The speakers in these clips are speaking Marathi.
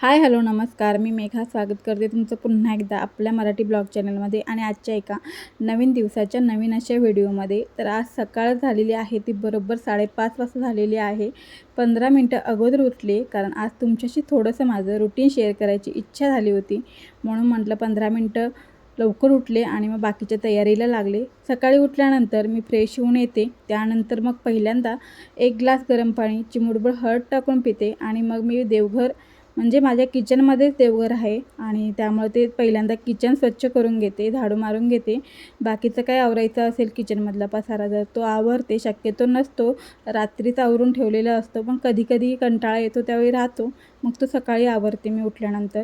हाय हॅलो नमस्कार. मी मेघा स्वागत करते तुमचं पुन्हा एकदा आपल्या मराठी ब्लॉग चॅनलमध्ये आणि आजच्या एका नवीन दिवसाच्या नवीन अशा व्हिडिओमध्ये. तर आज सकाळ झालेली आहे ती बरोबर साडेपाच वाजता झालेली आहे. पंधरा मिनटं अगोदर उठले कारण आज तुमच्याशी थोडंसं माझं रुटीन शेअर करायची इच्छा झाली होती. म्हणून म्हटलं पंधरा मिनटं लवकर उठले आणि मग बाकीच्या तयारीला लागले. सकाळी उठल्यानंतर मी फ्रेश होऊन येते. त्यानंतर मग पहिल्यांदा एक ग्लास गरम पाणी चिमुडभर हळद टाकून पिते आणि मग मी देवघर म्हणजे माझ्या किचनमध्येच देवघर आहे आणि त्यामुळे ते पहिल्यांदा किचन स्वच्छ करून घेते झाडू मारून घेते. बाकीचं काय आवरायचं असेल किचनमधला पसारा जर तो आवरते शक्यतो नसतो. रात्रीच आवरून ठेवलेला असतो पण कधी कधी कंटाळा येतो त्यावेळी राहतो. मग तो सकाळी आवरते मी उठल्यानंतर.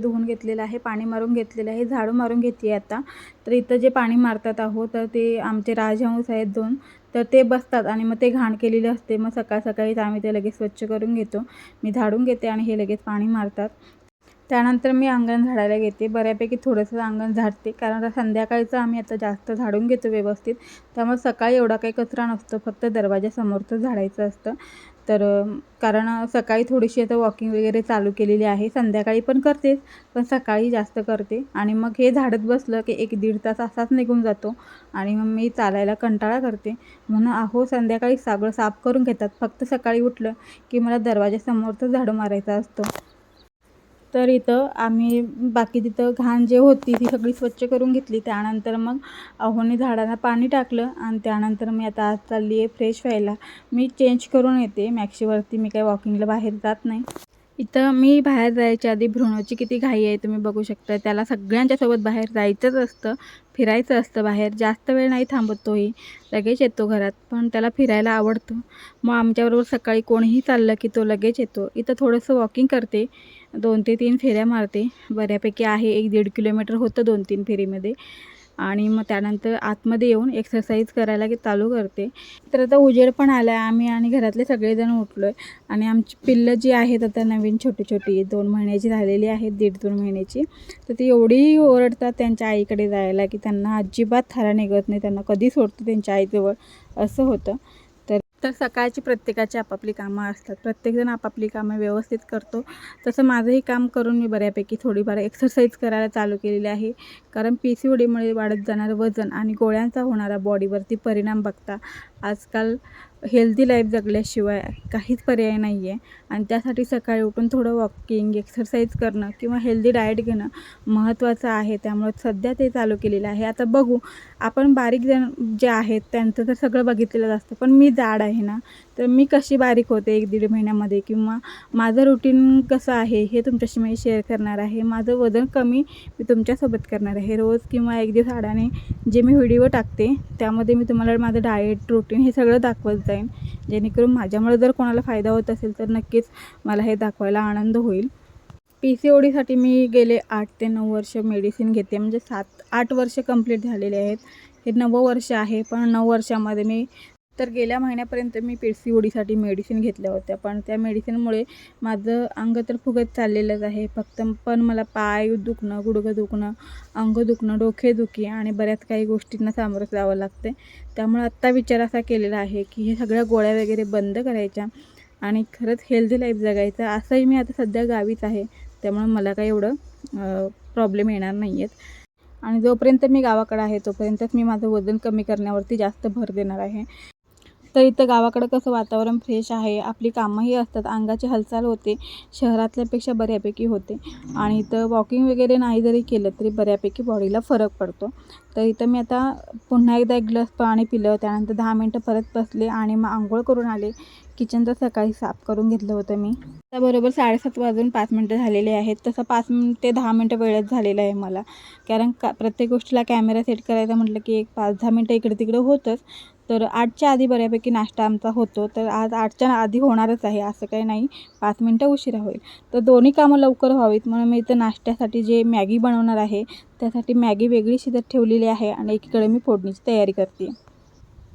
धुवून घेतलेलं आहे पाणी मारून घेतलेलं आहे झाडू मारून घेते आता. तर इथं जे पाणी मारतात आहो तर ते आमचे राजहंस आहेत दोन तर ते बसतात आणि मग ते घाण केलेले असते. मग सकाळ सकाळीच आम्ही ते लगेच स्वच्छ करून घेतो. मी झाडून घेते आणि हे लगेच पाणी मारतात. त्यानंतर मी अंगण झाडायला घेते. बऱ्यापैकी थोडंसं अंगण झाडते कारण संध्याकाळचं आम्ही आता जास्त झाडून घेतो व्यवस्थित. त्यामुळे सकाळी एवढा काही कचरा नसतो फक्त दरवाजासमोरचं झाडायचं असतं. तर कारण सकाळी थोडीशी आता वॉकिंग वगैरे चालू केलेली आहे. संध्याकाळी पण करतेच पण सकाळी जास्त करते. आणि मग हे झाडत बसलं की एक दीड तास असाच निघून जातो. आणि मग मी चालायला कंटाळा करते. म्हणून अहो संध्याकाळी सगळं साफ करून घेतात. फक्त सकाळी उठलं की मला दरवाजासमोरचं झाडू मारायचा असतो. तर इथं आम्ही बाकी तिथं घाण जे होती ती सगळी स्वच्छ करून घेतली. त्यानंतर मग अहोनी झाडांना पाणी टाकलं आणि त्यानंतर मी आता आज चालली आहे फ्रेश व्हायला. मी चेंज करून येते. मॅक्सीवरती मी काही वॉकिंगला बाहेर जात नाही. इथं मी बाहेर जायच्या आधी भ्रूणाची किती घाई आहे तुम्ही बघू शकता. त्याला सगळ्यांच्यासोबत बाहेर जायचंच असतं फिरायचं असतं बाहेर. जास्त वेळ नाही थांबत तोही लगेच येतो घरात पण त्याला फिरायला आवडतं. मग आमच्याबरोबर सकाळी कोणीही चाललं की तो लगेच येतो. इथं थोडंसं वॉकिंग करते. दोन ते तीन फेऱ्या मारते. बऱ्यापैकी आहे एक दीड किलोमीटर होतं दोन तीन फेरीमध्ये. आणि मग त्यानंतर आतमध्ये येऊन एक्सरसाइज करायला की चालू करते. तर आता उजेड पण आला आहे आम्ही आणि घरातले सगळेजण उठलो आहे आणि आमची पिल्लं जी आहेत आता नवीन छोटी छोटी दोन महिन्याची झालेली आहेत दीड दोन महिन्याची. तर ती एवढी ओरडतात त्यांच्या आईकडे जायला की त्यांना अजिबात थारा निघत नाही. त्यांना कधी सोडतं त्यांच्या आईजवळ? असं होतं. तर सकाळची प्रत्येकाची आपापली कामं असतात. प्रत्येकजण आपापली कामं व्यवस्थित करतो. तसं माझंही काम करून मी बऱ्यापैकी थोडीफार एक्सरसाइज करायला चालू केलेली आहे. कारण पी सी ओडीमुळे वाढत जाणारं वजन आणि गोळ्यांचा होणारा बॉडीवरती परिणाम बघता आजकाल हेल्दी लाईफ जगल्याशिवाय काहीच पर्याय नाही आहे आणि त्यासाठी सकाळी उठून थोडं वॉकिंग एक्सरसाइज करणं किंवा हेल्दी डाएट घेणं महत्त्वाचं आहे. त्यामुळे सध्या ते चालू केलेलं आहे. आता बघू आपण बारीक जण जे आहेत त्यांचं तर सगळं बघितलेलंच असतं. पण मी जाड आहे ना तर मी कशी बारीक होते एक दीड महिन्यामध्ये? किंवा माझं रुटीन कसं आहे हे तुमच्याशी मी शेअर करणार आहे. माझं वजन कमी मी तुमच्यासोबत करणार आहे. रोज किंवा एक दिवस आडाने जे मी व्हिडिओ टाकते त्यामध्ये मी तुम्हाला माझं डाएट रुटीन हे सगळं दाखवत जाईन. जेणेकरून माझ्यामुळे जर कोणाला फायदा होत असेल तर नक्कीच मला हे दाखवायला आनंद होईल. पी सी ओडीसाठी मी गेले आठ ते नऊ वर्ष मेडिसिन घेते. म्हणजे सात आठ वर्ष कंप्लीट झालेले आहेत. हे नवं वर्ष आहे पण नऊ वर्षामध्ये मी तर गेल्या महिन्यापर्यंत मी पी सी ओडीसाठी मेडिसिन घेतल्या होत्या. पण त्या मेडिसिनमुळे माझं अंग तर फुगत चाललेलंच आहे. फक्त पण मला पाय दुखणं गुडघं दुखणं अंग दुखणं डोकेदुखी आणि बऱ्याच काही गोष्टींना सामोरं जावं लागते. त्यामुळे आत्ता विचार असा केलेला आहे की हे सगळ्या गोळ्या वगैरे बंद करायच्या आणि खरंच हेल्दी लाईफ जगायचं असंही मी आता सध्या गावीच आहे. त्यामुळे मला काही एवढं प्रॉब्लेम येणार नाही आहेत आणि जोपर्यंत मी गावाकडं आहे तोपर्यंतच मी माझं वजन कमी करण्यावरती जास्त भर देणार आहे. तर इथं गावाकडं कसं वातावरण फ्रेश आहे आपली कामंही असतात अंगाची हालचाल होते शहरातल्यापेक्षा बऱ्यापैकी होते. आणि इथं वॉकिंग वगैरे नाही जरी केलं तरी बऱ्यापैकी बॉडीला फरक पडतो. तर इथं मी आता पुन्हा एकदा एक ग्लास पाणी पिलं त्यानंतर दहा मिनटं परत बसले आणि मग आंघोळ करून आले. किचन तर सकाळी साफ करून घेतलं होतं मी. त्याबरोबर साडेसात वाजून पाच मिनटं झालेले आहेत. तसं पाच मिन ते दहा मिनटं वेळच झालेलं आहे मला. कारण का प्रत्येक गोष्टीला कॅमेरा सेट करायचा म्हटलं की एक पाच दहा मिनटं इकडे तिकडे होतंच. तर आठच्या आधी बऱ्यापैकी नाश्ता आमचा होतो. तर आज आठच्या आधी होणारच आहे असं काही नाही. पाच मिनटं उशिरा होईल. तर दोन्ही कामं लवकर व्हावीत. म्हणून मी इथं नाश्त्यासाठी जे मॅगी बनवणार आहे त्यासाठी मॅगी वेगळी शिजत ठेवलेली आहे आणि एकीकडे मी फोडणीची तयारी करते.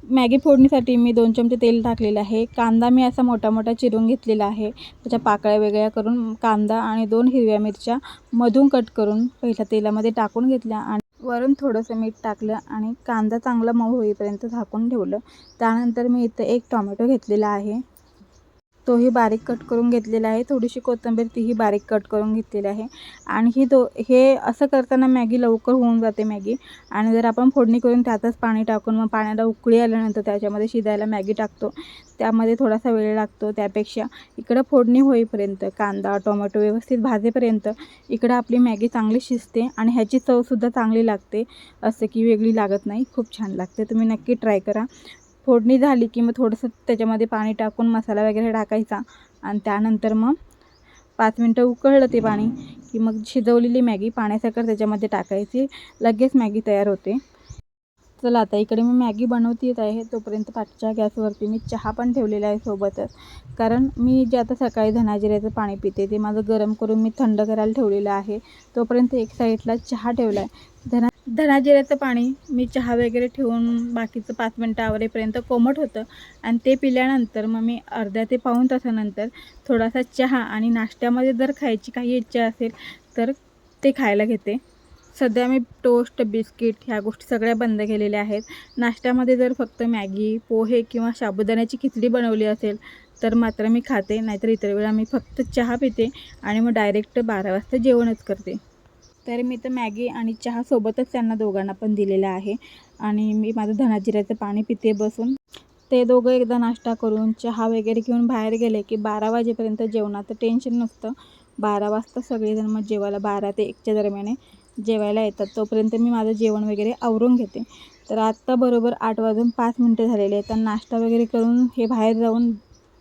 मॅगी फोडणीसाठी मी दोन चमचे तेल टाकलेलं आहे. कांदा मी असा मोठा मोठा चिरून घेतलेला आहे. त्याच्या पाकळ्या वेगळ्या करून कांदा आणि दोन हिरव्या मिरच्या मधून कट करून पहिल्या तेलामध्ये टाकून घेतल्या आणि वरून थोडंसं मीठ टाकलं आणि कांदा चांगला मऊ होईपर्यंत झाकून ठेवलं. त्यानंतर मी इथं एक टॉमॅटो घेतलेला आहे. तोही बारीक कट करून घेतलेला आहे. थोडीशी कोथिंबीर तीही बारीक कट करून घेतलेली आहे. आणि ही दो हे असं करताना मॅगी लवकर होऊन जाते मॅगी. आणि जर आपण फोडणी करून त्यातच पाणी टाकून मग पाण्याला उकळी आल्यानंतर त्याच्यामध्ये शिजायला मॅगी टाकतो. त्यामध्ये थोडासा वेळ लागतो त्यापेक्षा. इकडं फोडणी होईपर्यंत कांदा टोमॅटो व्यवस्थित भाजेपर्यंत इकडं आपली मॅगी चांगली शिजते आणि ह्याची चवसुद्धा चांगली लागते. असं की वेगळी लागत नाही. खूप छान लागते. तुम्ही नक्की ट्राय करा. फोडणी झाली की मग थोडंसं त्याच्यामध्ये पाणी टाकून मसाला वगैरे टाकायचा. आणि त्यानंतर मग पाच मिनटं उकळलं ते पाणी की मग शिजवलेली मॅगी पाण्यासाखर त्याच्यामध्ये टाकायची. लगेच मॅगी तयार होते. चला आता इकडे मी मॅगी बनवते येत आहे. तोपर्यंत पाठच्या गॅसवरती मी चहा पण ठेवलेला आहे सोबतच. कारण मी जे आता सकाळी धनाजिऱ्याचं पाणी पिते ते माझं गरम करून मी थंड करायला ठेवलेलं आहे. तोपर्यंत एक साईडला चहा ठेवला आहे धना धनाजिऱ्याचं पाणी मी चहा वगैरे ठेवून बाकीचं पाच मिनटं आवरेपर्यंत कोमट होतं. आणि ते पिल्यानंतर मग मी अर्ध्या ते पाऊण तासानंतर थोडासा चहा आणि नाश्त्यामध्ये जर खायची काही इच्छा असेल तर ते खायला घेते. सध्या मी टोस्ट बिस्किट ह्या गोष्टी सगळ्या बंद केलेल्या आहेत. नाश्त्यामध्ये जर फक्त मॅगी पोहे किंवा साबुदाण्याची खिचडी बनवली असेल तर मात्र मी खाते. नाहीतर इतर वेळा मी फक्त चहा पिते आणि मग डायरेक्ट बारा वाजता जेवणच करते. तर मी तर मॅगी आणि चहासोबतच त्यांना दोघांना पण दिलेलं आहे. आणि मी माझं धनाजिऱ्याचं पाणी पिते बसून. ते दोघं एकदा नाश्ता करून चहा वगैरे घेऊन बाहेर गेले की बारा वाजेपर्यंत जेवणाचं टेन्शन नसतं. बारा वाजता सगळेजण मग जेवायला बारा ते एकच्या दरम्याने जेवायला येतात. तोपर्यंत मी माझं जेवण वगैरे आवरून घेते. तर आत्ता बरोबर आठ वाजून पाच मिनटं झालेले आहेत. तर नाश्ता वगैरे करून हे बाहेर जाऊन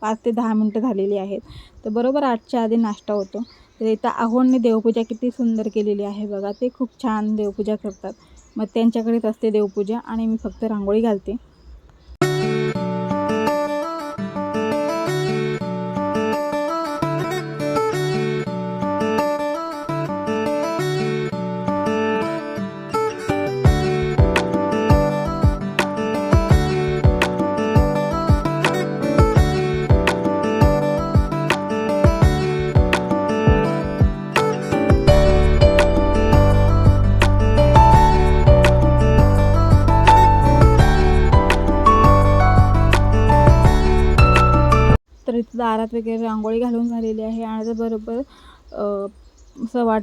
पाच ते दहा मिनटं झालेली आहेत. तर बरोबर आठच्या आधी नाश्ता होतो. तर इथं आहोंनी देवपूजा किती सुंदर केलेली आहे बघा. ते खूप छान देवपूजा करतात. मग त्यांच्याकडेच असते देवपूजा आणि मी फक्त रांगोळी घालते. तर इथं दारात वगैरे रांगोळी घालून झालेली आहे आणि आता बरोबर अ,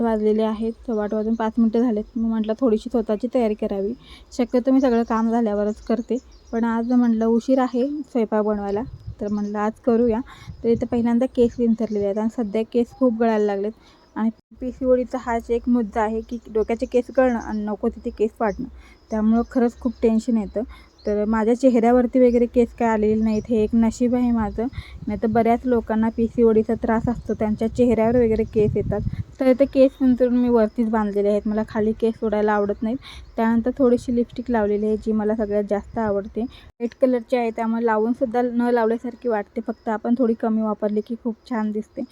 वाजलेले आहेत. सव्वाट वाजून पाच मिनटं झालेत. मग म्हटलं थोडीशी स्वतःची तयारी करावी. शक्यतो मी सगळं काम झाल्यावरच करते. पण आज म्हटलं उशीर आहे स्वयंपाक बनवायला. तर म्हटलं आज करूया. तर इथं पहिल्यांदा केस विंचरलेले आहेत आणि सध्या केस खूप गळायला लागलेत. आणि पी सी ओडीचा हाच एक मुद्दा आहे की डोक्याचे केस गळणं आणि नको तिथे केस वाढणं त्यामुळं खरंच खूप टेन्शन येतं. तर माझ्या चेहऱ्यावरती वगैरे केस काय आलेले नाहीत हे एक नशीब आहे माझं. नाही तर बऱ्याच लोकांना पी सी ओडीचा त्रास असतो त्यांच्या चेहऱ्यावर वगैरे केस येतात. तर ते केस उंचरून मी वरतीच बांधलेले आहेत मला खाली केस सोडायला आवडत नाहीत. त्यानंतर थोडीशी लिपस्टिक लावलेली आहे जी मला सगळ्यात जास्त आवडते. रेड कलरची आहे त्यामुळे लावूनसुद्धा न लावल्यासारखी वाटते फक्त आपण थोडी कमी वापरली की खूप छान दिसते.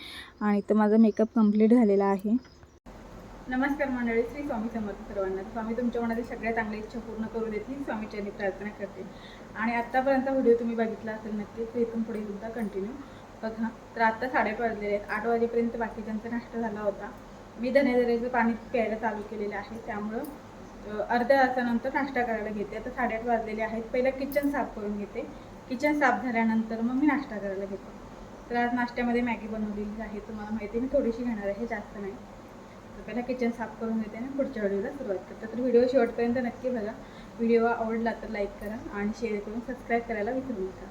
आणि तर माझा मेकअप कंप्लीट झालेला आहे. नमस्कार मंडळी श्री स्वामी समर्थ सर्वांना. स्वामी तुमच्या मनातील सगळ्या चांगल्या इच्छा पूर्ण करू देतील. स्वामीच्यानी प्रार्थना करते. आणि आत्तापर्यंत व्हिडिओ तुम्ही बघितला असेल नक्कीच तर इथून पुढे सुद्धा कंटिन्यू बघा तर आत्ता साडे वाजलेले आहेत. आठ वाजेपर्यंत बाकीच्यांचा नाश्ता झाला होता. मी धनेदरेचं पाणी प्यायला चालू केलेलं आहे. त्यामुळं अर्ध्या तासानंतर नाश्ता करायला घेते. आता साडेआठ वाजलेले आहेत. पहिलं किचन साफ करून घेते. किचन साफ झाल्यानंतर मग मी नाश्ता करायला घेते. तर आज नाश्त्यामध्ये मॅगी बनवलेली आहे. तुम्हाला माहिती आहे मी थोडीशी घेणार आहे जास्त नाही. पहिला किचन साफ करून घेते आणि पुढच्या व्हिडिओला सुरुवात करते. तर व्हिडिओ शेवटपर्यंत नक्की बघा. व्हिडिओ आवडला तर लाईक करा आणि शेअर करून सबस्क्राईब करायला विसरू नका.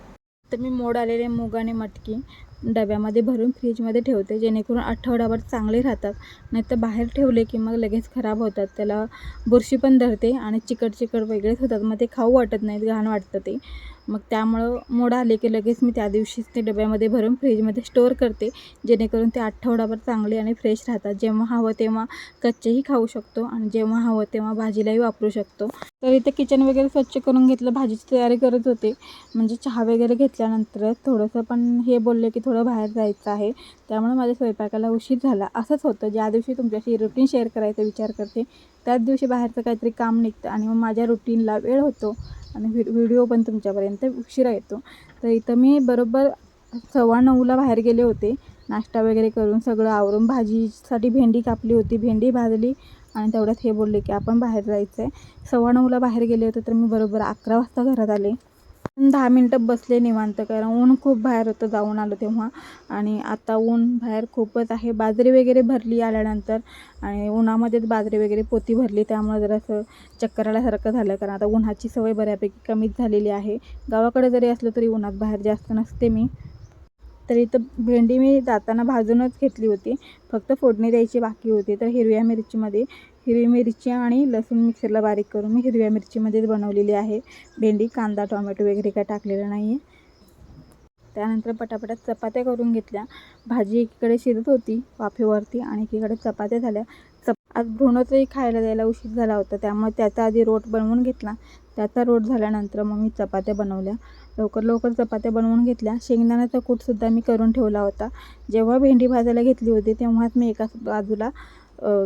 तर मी मोड आलेले मूग आणि मटकी. डब्यामध्ये भरून फ्रीजमध्ये ठेवते जेणेकरून आठवडाभर चांगले राहतात. नाही तर बाहेर ठेवले की मग लगेच खराब होतात. त्याला बुरशी पण धरते आणि चिकट चिकट वेगळेच होतात. मग ते खाऊ वाटत नाहीत घाण वाटतं ते. मग त्यामुळं मोड आले की लगेच मी त्या दिवशीच ते डब्यामध्ये भरून फ्रीजमध्ये स्टोअर करते जेणेकरून ते आठवडाभर चांगले आणि फ्रेश राहतात. जेव्हा हवं तेव्हा कच्चेही खाऊ शकतो आणि जेव्हा हवं तेव्हा भाजीलाही वापरू शकतो. तर इथं किचन वगैरे स्वच्छ करून घेतलं भाजीची तयारी करत होते. म्हणजे चहा वगैरे घेतल्यानंतर थोडंसं पण हे बोलले की थोडं बाहेर जायचं आहे. त्यामुळे माझ्या स्वयंपाकाला उशीर झाला. असंच होतं. ज्या दिवशी तुमच्याशी रुटीन शेअर करायचा विचार करते त्याच दिवशी बाहेरचं काहीतरी काम निघतं आणि मग माझ्या रुटीनला वेळ होतो आणि व्हि व्हिडिओ पण तुमच्यापर्यंत उशिरा येतो. तर इथं मी बरोबर सव्वा नऊला बाहेर गेले होते. नाश्ता वगैरे करून सगळं आवरून भाजीसाठी भेंडी कापली होती. भेंडी भाजली आणि तेवढ्यात हे बोलले की आपण बाहेर जायचं आहे सव्वा नऊला बाहेर गेले होते तर मी बरोबर अकरा वाजता घरात आले. दहा मिनटं बसले निवांत कारण ऊन खूप बाहेर होतं जाऊन आलो तेव्हा. आणि आता ऊन बाहेर खूपच आहे. बाजरी वगैरे भरली आल्यानंतर आणि उन्हामध्येच बाजरी वगैरे पोती भरली त्यामुळे जरासं चक्कर आल्यासारखं झालं. कारण आता उन्हाची सवय बऱ्यापैकी कमीच झालेली आहे. गावाकडे जरी असलं तरी उन्हात बाहेर जास्त नसते मी. तर इथं भेंडी मी जाताना भाजूनच घेतली होती. फक्त फोडणी द्यायची बाकी होती. तर हिरव्या मिरचीमध्ये हिरवी मिरची आणि लसूण मिक्सरला बारीक करून मी हिरव्या मिरचीमध्येच बनवलेली आहे. भेंडी कांदा टोमॅटो वगैरे काय टाकलेलं नाही आहे त्यानंतर पटापटात चपात्या करून घेतल्या. भाजी एकीकडे शिजत होती वाफेवरती आणि एकीकडे चपात्या झाल्या. चप आज भ्रूणचंही खायला द्यायला उशीर झाला होता त्यामुळे त्याचा आधी रोट बनवून घेतला. त्याचा रोट झाल्यानंतर मग मी चपात्या बनवल्या. लवकर लवकर चपात्या बनवून घेतल्या. शेंगदाण्याचा कूटसुद्धा मी करून ठेवला होता. जेव्हा भेंडी भाजायला घेतली होती तेव्हाच मी एका बाजूला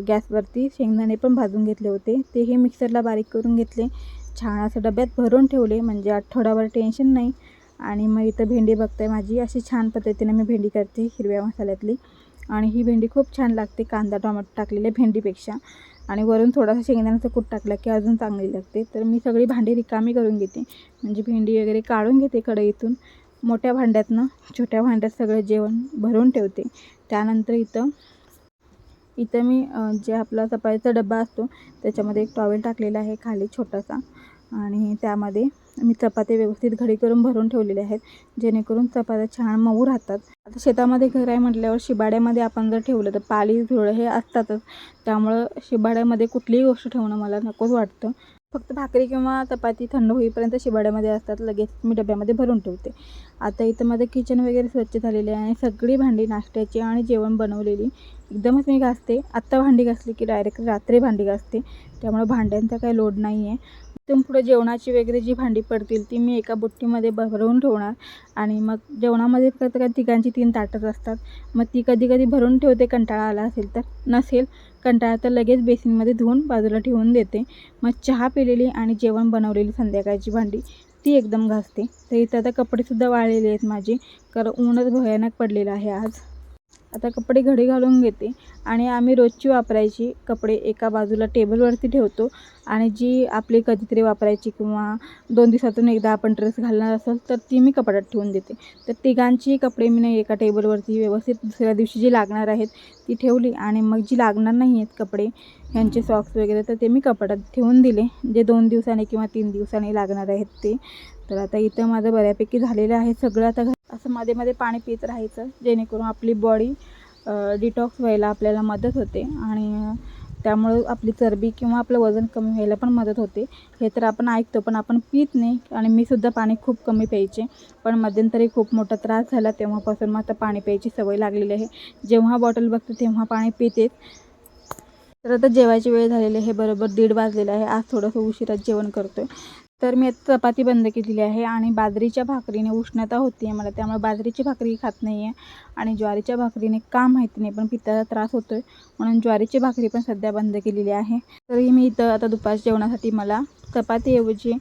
गॅसवरती शेंगदाणे पण भाजून घेतले होते. तेही मिक्सरला बारीक करून घेतले. छान असं डब्यात भरून ठेवले. म्हणजे आठवडाभर टेन्शन नाही. आणि मग इथं भेंडी बघताय माझी. अशी छान पद्धतीने मी भेंडी करते हिरव्या मसाल्यातली. आणि ही भेंडी खूप छान लागते. कांदा टोमॅटो टाकलेल्या भेंडीपेक्षा. आणि वरून थोडासा शेंगदाण्याचा कूट टाकला की अजून चांगली लागते. तर मी सगळी भांडी रिकामी करून घेते. म्हणजे भेंडी वगैरे काढून घेते कढईतून. मोठ्या भांड्यातनं छोट्या भांड्यात सगळं जेवण भरून ठेवते. त्यानंतर इथं इथं मी जे आपला चपातीचा डबा असतो त्याच्यामध्ये एक टॉवेल टाकलेला आहे खाली छोटासा. आणि त्यामध्ये मी चपात्या व्यवस्थित घडी करून भरून ठेवलेले आहेत जेणेकरून चपात्या छान मऊ राहतात. आता शेतामध्ये घर आहे म्हटल्यावर शिबाड्यामध्ये आपण जर ठेवलं तर पाली झुळं हे असतातच. त्यामुळं शिबाड्यामध्ये कुठलीही गोष्ट ठेवणं मला नकोच वाटतं. फक्त भाकरी किंवा चपाती थंड होईपर्यंत शिबाड्यामध्ये असतात. लगेच मी डब्यामध्ये भरून ठेवते. आता इथं माझं किचन वगैरे स्वच्छ झालेले आहे आणि सगळी भांडी नाश्त्याची आणि जेवण बनवलेली. एकदमच मी घासते. आत्ता भांडी घासली की डायरेक्ट रात्री भांडी घासते. त्यामुळे भांड्यांचा काही लोड नाही आहे तिथून पुढे जेवणाची वगैरे जी भांडी पडतील ती मी एका बुट्टीमध्ये भरवून ठेवणार. आणि मग जेवणामध्ये फक्त का तिघांची तीन ताटच असतात. मग ती कधी कधी भरून ठेवते कंटाळा आला असेल तर. नसेल कंटाळा तर लगेच बेसिनमध्ये धुवून बाजूला ठेवून देते. मग चहा पिलेली आणि जेवण बनवलेली संध्याकाळची भांडी ती एकदम घासते. तर इथं आता कपडेसुद्धा वाळलेले आहेत माझे. कारण ऊनच भयानक पडलेलं आहे आज. आता कपडे घडी घालून घेते आणि आम्ही रोजची वापरायची कपडे एका बाजूला टेबलवरती ठेवतो आणि जी आपली कधीतरी वापरायची किंवा दोन दिवसातून एकदा आपण ड्रेस घालणार असेल तर ती मी कपाटात ठेवून देते. तर तिघांची कपडे मी नाही एका टेबलवरती व्यवस्थित दुसऱ्या दिवशी जी लागणार आहेत ती ठेवली आणि मग जी लागणार नाही आहेत कपडे ह्यांचे सॉक्स वगैरे तर ते मी कपाटात ठेवून दिले. जे दोन दिवसांनी किंवा तीन दिवसांनी लागणार आहेत ते. तर आता इथं माझं बऱ्यापैकी झालेलं आहे. सगळं आता असं मध्ये मध्ये पाणी पित राहायचं जेणेकरून आपली बॉडी डिटॉक्स व्हायला आपल्याला मदत होते आणि त्यामुळं आपली चरबी किंवा आपलं वजन कमी व्हायला पण मदत होते. हे तर आपण ऐकतो पण आपण पित नाही आणि मी सुद्धा पाणी खूप कमी प्यायचे. पण मध्यंतरी खूप मोठा त्रास झाला तेव्हापासून मग आता पाणी प्यायची सवय लागलेली आहे. जेव्हा बॉटल बघते तेव्हा पाणी पितेच. तर आता जेवायची वेळ झालेली आहे बरोबर दीड वाजलेलं आहे. आज थोडंसं उशिरात जेवण करतो आहे तर मी आता चपाती बंद केलेली आहे आणि बाजरीच्या भाकरीने उष्णता होती आहे मला त्यामुळे बाजरीची भाकरी खात नाही आहे आणि ज्वारीच्या भाकरीने का माहिती नाही पण पित्ताचा त्रास होतो आहे म्हणून ज्वारीची भाकरी पण सध्या बंद केलेली आहे. तरी मी इथं आता दुपारच्या जेवणासाठी मला चपातीऐवजी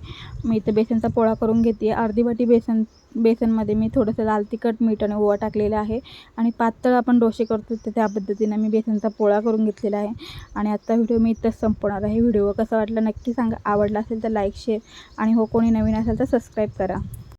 मी इथं बेसनचा पोळा करून घेते. अर्धी वाटी बेसन बेसनमध्ये मी थोडंसं लाल तिखट मीठ आणि ओवा टाकलेला आहे. आणि पातळ आपण डोसे करतो तर त्या पद्धतीनं मी बेसनचा पोळा करून घेतलेला आहे. आणि आत्ता व्हिडिओ मी इथंच संपवणार आहे. व्हिडिओ कसा वाटला नक्की सांगा. आवडला असेल तर लाईक शेअर आणि हो कोणी नवीन असेल तर सबस्क्राईब करा.